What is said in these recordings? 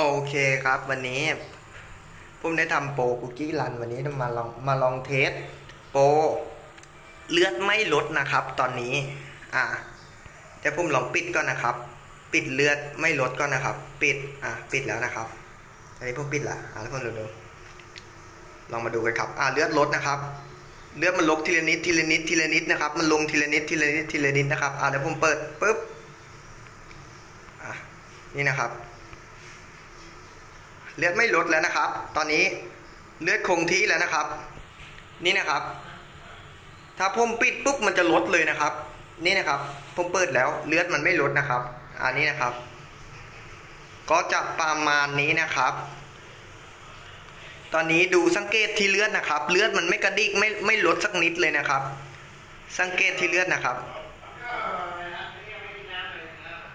โอเคครับวันนี้ผมได้ทำโปรคุกกี้รันวันนี้มาลองมาลองเทสโปรเลือดไม่ลดนะครับ ตอนนี้ อ่าเดี๋ยวผมลองปิดก่อนนะครับ ปิดเลือดไม่ลดก่อนนะครับ ปิดอะปิดแล้วนะครับอันนี้ผมปิดละอะทุกคนดูดูลองมาดูกันครับ อ่าเลือดลดนะครับ เลือดมันลดทีละนิดทีละนิดทีละนิดนะครับ มันลงทีละนิดทีละนิดทีละนิดนะครับอ่าเดี๋ยวผมเปิดปุ๊บอะนี่นะครับ เลือดไม่ลดแล้วนะครับ ตอนนี้เลือดคงที่แล้วนะครับ นี่นะครับ ถ้าผมปิดปุ๊บมันจะลดเลยนะครับ นี่นะครับผมเปิดแล้วเลือดมันไม่ลดนะครับ อันนี้นะครับ ก็จะประมาณนี้นะครับ ตอนนี้ดูสังเกตที่เลือดนะครับ เลือดมันไม่กระดิกไม่ไม่ลดสักนิดเลยนะครับ สังเกตที่เลือดนะครับ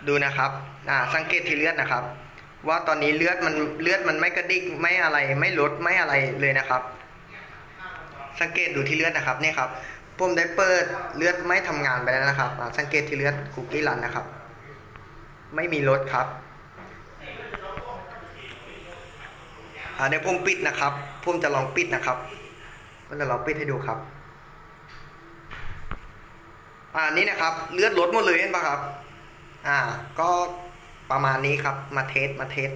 ดูนะครับอ่าสังเกตที่เลือดนะครับ ว่าตอนนี้เลือดมันเลือดมันไม่กระดิกไม่อะไรไม่ลดไม่อะไรเลยนะครับ สังเกตดูที่เลือดนะครับนี่ครับผมได้เปิดเลือดไม่ทำงานไปแล้วนะครับ สังเกตที่เลือดคุกกี้รันนะครับ ไม่มีลดครับอ่าเดี๋ยวผมปิดนะครับผมจะลองปิดนะครับผมจะลองปิดให้ดูครับอ่านี่นะครับ เลือดลดหมดเลยเห็นปะครับ อ่า ก็ ประมาณนี้ครับมาเทสมาเทส